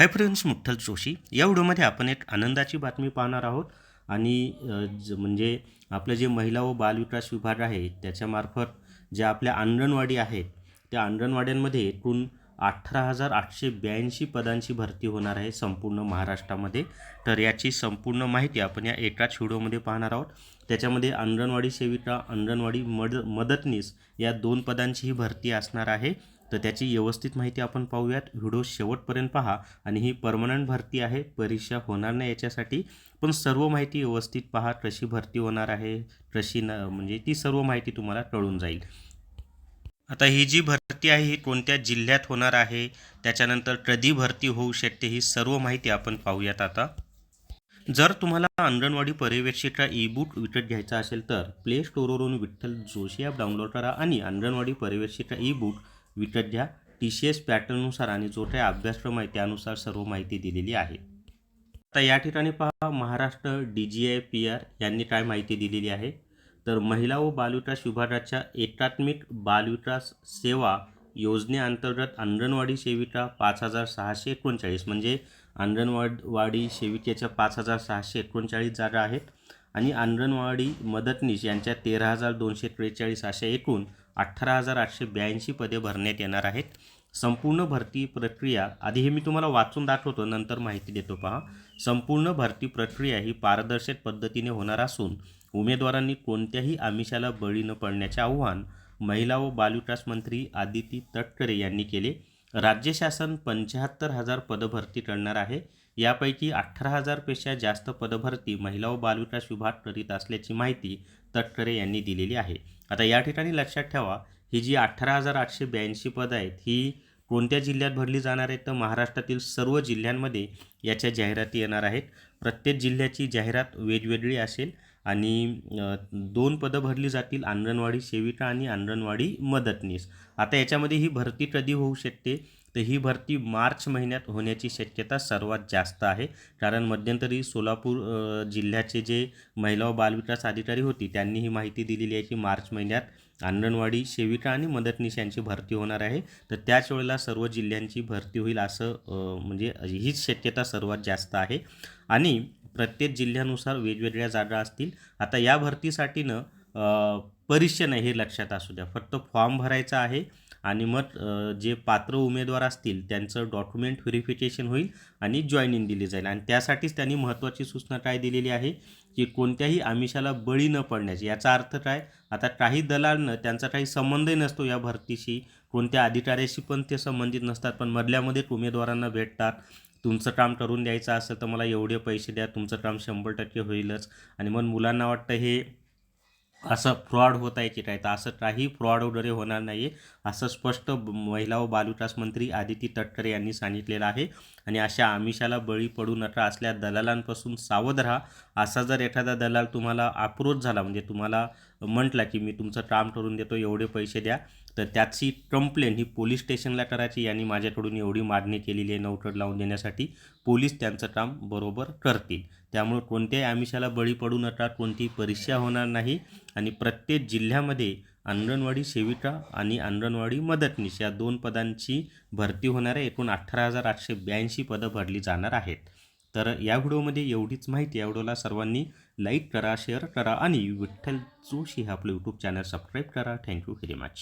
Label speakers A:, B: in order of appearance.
A: Hi friends मुठ्ठल Joshi. या व्हिडिओमध्ये आपण एक आनंदाची बातमी पाहणार आहोत. आणि ज म्हणजे आपलं जे महिला व बालविकास विभाग आहे त्याच्यामार्फत ज्या आपल्या अंगणवाडी आहेत त्या अंगणवाड्यांमध्ये एकूण अठरा हजार आठशे ब्याऐंशी पदांची भरती होणार आहे संपूर्ण महाराष्ट्रामध्ये. तर याची संपूर्ण माहिती आपण या एकाच व्हिडिओमध्ये पाहणार आहोत. त्याच्यामध्ये अंगणवाडी सेविका अंगणवाडी मद मदतनीस या दोन पदांचीही भरती असणार आहे. तर त्याची व्यवस्थित माहिती आपण पाहूयात. व्हिडिओ शेवटपर्यंत पहा आणि ही परमनंट भरती आहे. परीक्षा होणार नाही याच्यासाठी. पण सर्व माहिती व्यवस्थित पहा. कशी भरती होणार आहे कशी न म्हणजे ती सर्व माहिती तुम्हाला कळून जाईल. आता ही जी भरती आहे ही कोणत्या जिल्ह्यात होणार आहे त्याच्यानंतर कधी भरती होऊ शकते ही सर्व माहिती आपण पाहूयात आता. जर तुम्हाला अंगणवाडी पर्यवेक्षिका ई बुक विकत घ्यायचा असेल तर प्ले स्टोरवरून विठ्ठल जोशी ॲप डाउनलोड करा आणि अंगणवाडी पर्यवेक्षिका ई बुक विकत घ्या. टी सी एस पॅटर्ननुसार आणि जो काही अभ्यासक्रम आहे त्यानुसार सर्व माहिती दिलेली आहे. आता या ठिकाणी पहा Maharashtra D G I P R यांनी काय माहिती दिलेली आहे. तर महिला व बालविकास विभागाच्या एकात्मिक बालविकास सेवा योजनेअंतर्गत अंगणवाडी सेविका पाच हजार सहाशे एकोणचाळीस म्हणजे अंगणवाडवाडी सेविकेच्या पाच हजार सहाशे एकोणचाळीस जागा आहेत. आणि अंगणवाडी मदतनीस यांच्या तेरा हजार दोनशे त्रेचाळीस अशा एकूण अठरा हजार आठशे ब्याऐंशी पदे भरण्यात येणार आहेत. संपूर्ण भरती प्रक्रिया आधी हे मी तुम्हाला वाचून दाखवतो नंतर माहिती देतो. पहा. संपूर्ण भरती प्रक्रिया ही पारदर्शक पद्धतीने होणार असून उमेदवारांनी कोणत्याही आमिषाला बळी न पडण्याचे आव्हान महिला व बालविकास मंत्री आदिती तटकरे यांनी केले. राज्य शासन पंच्याहत्तर हजार पदभरती करणार आहे. यापैकी अठरा हजारपेक्षा जास्त पदभरती महिला व बालविकास विभाग करीत असल्याची माहिती तटकरे यांनी दिलेली आहे. आता या ठिकाणी लक्षात ठेवा ही जी अठरा हजार आठशे ब्याऐंशी पदं आहेत ही कोणत्या जिल्ह्यात भरली जाणार आहेत? तर महाराष्ट्रातील सर्व जिल्ह्यांमध्ये याच्या जाहिराती येणार आहेत. प्रत्येक जिल्ह्याची जाहिरात वेगवेगळी असेल. आणि दोन पदं भरली जातील अंगणवाडी सेविका आणि अंगणवाडी मदतनीस. आता याच्यामध्ये ही भरती कधी होऊ शकते? तर ही भरती मार्च महिन्यात होण्याची शक्यता सर्वात जास्त आहे. कारण मध्यंतरी सोलापूर जिल्ह्याचे जे महिला व बालविकास अधिकारी होती त्यांनी ही माहिती दिलेली आहे की मार्च महिन्यात अंगणवाडी सेविका आणि मदतनीस यांची भरती होणार आहे. तर त्याच वेळेला सर्व जिल्ह्यांची भरती होईल असं म्हणजे हीच शक्यता सर्वात जास्त आहे. आणि प्रत्येक जिल्ह्यानुसार वेगवेगळ्या जागा असतील. आता या भरतीसाठी न परीक्षा नाही हे लक्षात असू द्या. फक्त फॉर्म भरायचा आहे आणि मग जे पात्र उमेदवार असतील त्यांचं डॉक्युमेंट व्हेरिफिकेशन होईल आणि जॉईनिंग दिली जाईल. आणि त्यासाठीच त्यांनी महत्त्वाची सूचना काय दिलेली आहे की कोणत्याही आमिषाला बळी न पडण्याची. याचा अर्थ काय? आता काही दलालनं त्यांचा काही संबंधही नसतो या भरतीशी. कोणत्या अधिकाऱ्याशी पण ते संबंधित नसतात पण मधल्यामध्ये उमेदवारांना भेटतात. तुमचं काम करून द्यायचं असेल तर मला एवढे पैसे द्या तुमचं काम शंभर टक्के होईलच. आणि मग मुलांना वाटतं हे असं फ्रॉड होत आहे की काय तर असं काही फ्रॉड वगैरे होणार नाही आहे असं स्पष्ट महिला व बालविकास मंत्री आदिती तटकरे यांनी सांगितलेलं आहे. आणि अशा आमिषाला बळी पडू नका असल्या दलालांपासून सावध राहा. असा जर एखादा दलाल तुम्हाला अप्रोच झाला म्हणजे तुम्हाला म्हटला की मी तुमचं काम करून देतो एवढे पैसे द्या. तर त्याची कंप्लेंट ही पोलीस स्टेशनला करायची यांनी माझ्याकडून एवढी मागणी केलेली आहे नौकट लावून देण्यासाठी. पोलीस त्यांचं काम बरोबर करतील. त्यामुळे कोणत्याही आमिषाला बळी पडू नका कोणतीही परीक्षा होणार नाही. आणि प्रत्येक जिल्ह्यामध्ये अंगणवाडी सेविका आणि अंगणवाडी मदतनीस या दोन पदांची भरती होणाऱ्या एकूण अठरा हजार आठशे ब्याऐंशी पदं भरली जाणार आहेत. तर या व्हिडिओमध्ये एवढीच माहिती या व्हिडिओला सर्वांनी लाईक करा शेअर करा आणि विठ्ठल जोशी हे आपलं यूट्यूब चॅनल सबस्क्राईब करा. Thank you very much